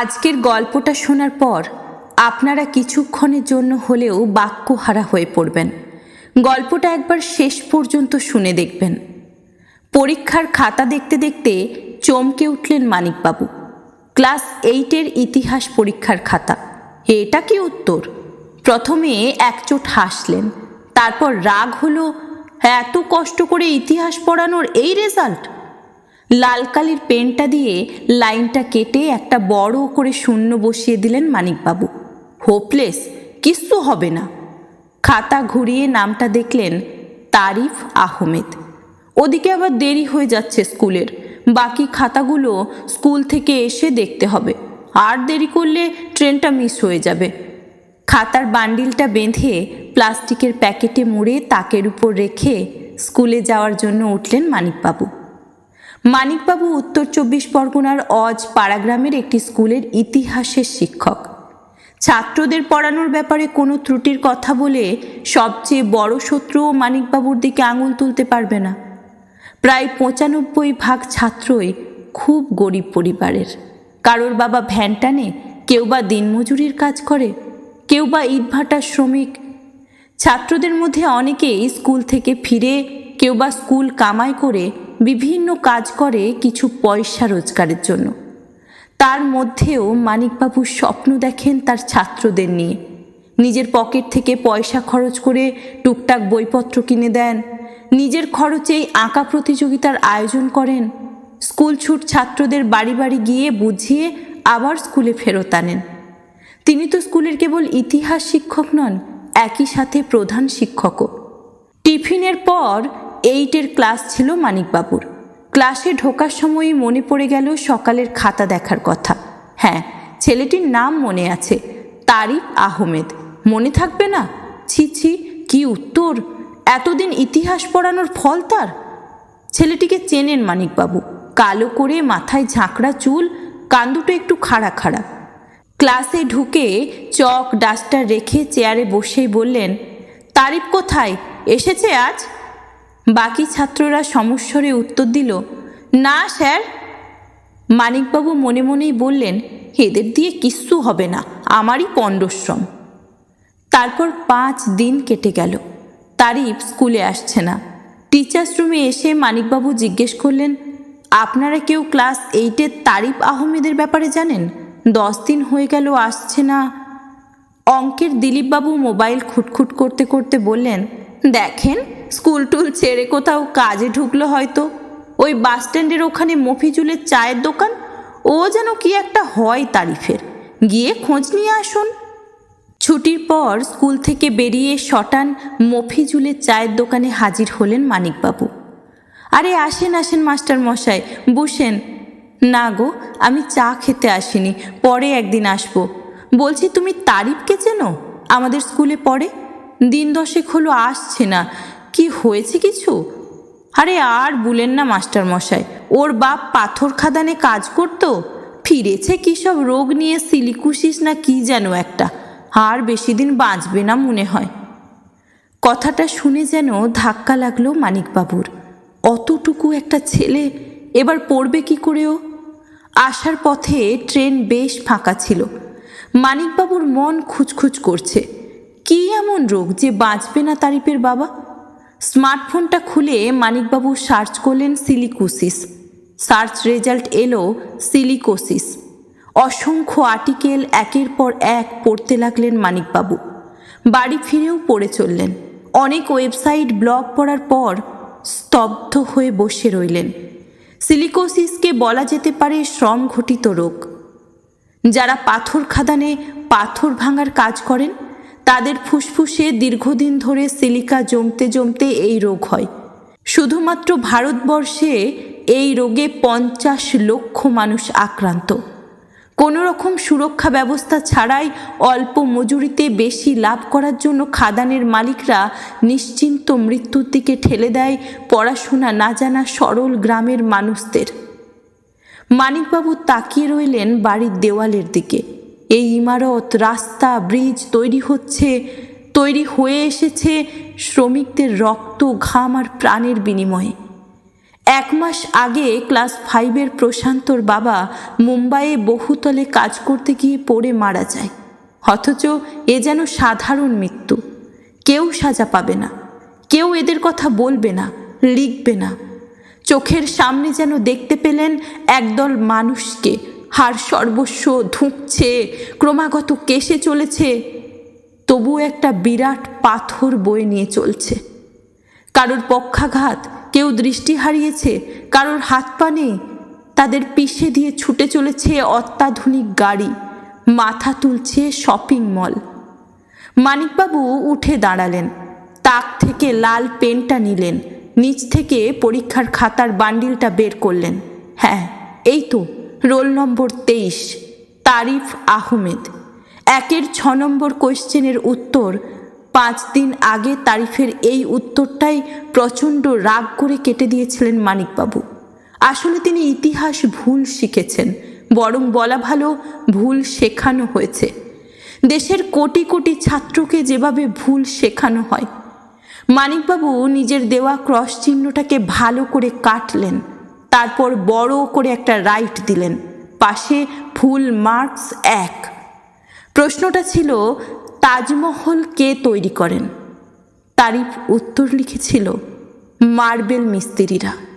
আজকের গল্পটা শোনার পর আপনারা কিছুক্ষণের জন্য হলেও বাক্যহারা হয়ে পড়বেন। গল্পটা একবার শেষ পর্যন্ত শুনে দেখবেন। পরীক্ষার খাতা দেখতে দেখতে চমকে উঠলেন মানিকবাবু। ক্লাস এইটের ইতিহাস পরীক্ষার খাতা। এটা কি উত্তর? প্রথমে একচোট হাসলেন। তারপর রাগ হলো, এত কষ্ট করে ইতিহাস পড়ানোর এই রেজাল্ট লাল কালির পেনটা দিয়ে লাইনটা কেটে একটা বড় করে শূন্য বসিয়ে দিলেন মানিকবাবু। হোপলেস, কিচ্ছু হবে না। খাতা ঘুরিয়ে নামটা দেখলেন তারিফ আহমেদ। ওদিকে আবার দেরি হয়ে যাচ্ছে স্কুলের। বাকি খাতাগুলো স্কুল থেকে এসে দেখতে হবে। আর দেরি করলে ট্রেনটা মিস হয়ে যাবে। খাতার বান্ডিলটা বেঁধে প্লাস্টিকের প্যাকেটে মুড়ে তাকের উপর রেখে স্কুলে যাওয়ার জন্য উঠলেন মানিকবাবু। মানিকবাবু উত্তর চব্বিশ পরগনার অজ পাড়াগ্রামের একটি স্কুলের ইতিহাসের শিক্ষক। ছাত্রদের পড়ানোর ব্যাপারে কোনো ত্রুটির কথা বলে সবচেয়ে বড় শত্রুও মানিকবাবুর দিকে আঙুল তুলতে পারবে না। প্রায় পঁচানব্বই ভাগ ছাত্রই খুব গরিব পরিবারের। কারোর বাবা ভ্যান টানে, কেউ বা দিনমজুরির কাজ করে, কেউ বা ইটভাটার শ্রমিক। ছাত্রদের মধ্যে অনেকেই স্কুল থেকে ফিরে, কেউ বা স্কুল কামাই করে বিভিন্ন কাজ করে কিছু পয়সা রোজগারের জন্য। তার মধ্যেও মানিকবাবু স্বপ্ন দেখেন তার ছাত্রদের নিয়ে। নিজের পকেট থেকে পয়সা খরচ করে টুকটাক বইপত্র কিনে দেন। নিজের খরচেই আঁকা প্রতিযোগিতার আয়োজন করেন। স্কুল ছুট ছাত্রদের বাড়ি বাড়ি গিয়ে বুঝিয়ে আবার স্কুলে ফেরত আনেন। তিনি তো স্কুলের কেবল ইতিহাস শিক্ষক নন, একই সাথে প্রধান শিক্ষকও। টিফিনের পর এইটের ক্লাস ছিল মানিকবাবুর। ক্লাসে ঢোকার সময়ই মনে পড়ে গেল সকালের খাতা দেখার কথা। হ্যাঁ ছেলেটির নাম মনে আছে, তারিফ আহমেদ। মনে থাকবে না? ছি ছি, কি উত্তর? এতদিন ইতিহাস পড়ানোর ফল তার? ছেলেটিকে চেনেন মানিকবাবু। কালো করে মাথায় ঝাঁকড়া চুল, কান দুটো একটু খাড়া খাড়া। ক্লাসে ঢুকে চক, ডাস্টার রেখে চেয়ারে বসেই বললেন, তারিফ কোথায়? এসেছে আজ? বাকি ছাত্ররা সমস্বরে উত্তর দিল, না, স্যার। মানিকবাবু মনে মনেই বললেন, এদের দিয়ে কিচ্ছু হবে না, আমারই পণ্ডশ্রম তারপর পাঁচ দিন কেটে গেল, তারিফ স্কুলে আসছে না। টিচার্স রুমে এসে মানিকবাবু জিজ্ঞেস করলেন, আপনারা কেউ ক্লাস এইটের তারিফ আহমেদের ব্যাপারে জানেন? দশ দিন হয়ে গেল, আসছে না। অঙ্কের দিলীপবাবু মোবাইল খুটখুট করতে করতে বললেন দেখেন, স্কুল টুল ছেড়ে কোথাও কাজে ঢুকলো হয়তো। ওই বাস স্ট্যান্ডের ওখানে মফিজুলের চায়ের দোকান? ও যেন কি একটা হয় তারিফের। গিয়ে খোঁজ নিয়ে আসুন। ছুটির পর স্কুল থেকে বেরিয়ে শটান মফিজুলের চায়ের দোকানে হাজির হলেন মানিকবাবু। আরে আসেন আসেন মাস্টার মশাই, বসেন। না গো, আমি চা খেতে আসিনি, পরে একদিন আসব। বলছি, তুমি তারিফকে চেনো? আমাদের স্কুলে পড়ে? দিন দশেক হলো আসছে না। কি হয়েছে কিছু? আরে আর বলেন না, মাস্টার মশাই। ওর বাপ পাথর খাদানে কাজ করতো? ফিরেছে কী সব রোগ নিয়ে সিলিকুশিস না কি যেন একটা? আর বেশি দিন বাঁচবে না মনে হয়। কথাটা শুনে যেন ধাক্কা লাগল মানিকবাবুর। অতটুকু একটা ছেলে, এবার পড়বে কি করে ও? আসার পথে ট্রেন বেশ ফাঁকা ছিল। মানিকবাবুর মন খুচখুচ করছে। কি এমন রোগ যে বাঁচবে না তারিফের বাবা? স্মার্টফোনটা খুলে মানিকবাবু সার্চ করলেন সিলিকোসিস। সার্চ রেজাল্ট এলো সিলিকোসিস। অসংখ্য আর্টিকেল একের পর এক পড়তে লাগলেন মানিকবাবু। বাড়ি ফিরেও পড়ে চললেন। অনেক ওয়েবসাইট ব্লগ পড়ার পর স্তব্ধ হয়ে বসে রইলেন। সিলিকোসিসকে বলা যেতে পারে শ্রমঘটিত রোগ। যারা পাথর খাদানে পাথর ভাঙার কাজ করেন তাদের ফুসফুসে দীর্ঘদিন ধরে সিলিকা জমতে জমতে এই রোগ হয়। শুধুমাত্র ভারতবর্ষে এই রোগে পঞ্চাশ লক্ষ মানুষ আক্রান্ত। কোনো রকম সুরক্ষা ব্যবস্থা ছাড়াই অল্প মজুরিতে বেশি লাভ করার জন্য খাদানের মালিকরা নিশ্চিন্ত মৃত্যুর দিকে ঠেলে দেয় পড়াশোনা না জানা সরল গ্রামের মানুষদের। মানিকবাবু তাকিয়ে রইলেন বাড়ির দেওয়ালের দিকে। এই ইমারত, রাস্তা, ব্রিজ তৈরি হচ্ছে, তৈরি হয়ে এসেছে শ্রমিকদের রক্ত, ঘাম আর প্রাণের বিনিময়ে। এক মাস আগে ক্লাস ফাইভের প্রশান্তর বাবা মুম্বাইয়ে বহুতলে কাজ করতে গিয়ে পড়ে মারা যায়। অথচ এ যেন সাধারণ মৃত্যু। কেউ সাজা পাবে না। কেউ এদের কথা বলবে না, লিখবে না। চোখের সামনে যেন দেখতে পেলেন একদল মানুষকে। হার সর্বস্ব ধুঁকছে, ক্রমাগত কেশে চলেছে তবু একটা বিরাট পাথর বয়ে নিয়ে চলছে। কারোর পক্ষাঘাত, কেউ দৃষ্টি হারিয়েছে, কারোর হাত পা নেই, তাদের পিষে দিয়ে ছুটে চলেছে অত্যাধুনিক গাড়ি, মাথা তুলছে শপিং মল। মানিকবাবু উঠে দাঁড়ালেন, তাক থেকে লাল পেনটা নিলেন, নিচ থেকে পরীক্ষার খাতার বান্ডিলটা বের করলেন। হ্যাঁ এই তো। রোল নম্বর তেইশ, তারিফ আহমেদ। একের ছ নম্বর কোয়েশ্চেনের উত্তর, পাঁচ দিন আগে তারিফের এই উত্তরটাই প্রচণ্ড রাগ করে কেটে দিয়েছিলেন মানিকবাবু। আসলে তিনি ইতিহাস ভুল শিখেছেন, বরং বলা ভালো ভুল শেখানো হয়েছে। দেশের কোটি কোটি ছাত্রকে যেভাবে ভুল শেখানো হয়, মানিকবাবু নিজের দেওয়া ক্রস চিহ্নটাকে ভালো করে কাটলেন। তারপর বড় করে একটা রাইট দিলেন। পাশে ফুল মার্কস এক। প্রশ্নটা ছিল, তাজমহল কে তৈরি করেন? তারিফ উত্তর লিখেছিল, মার্বেল মিস্ত্রিরা।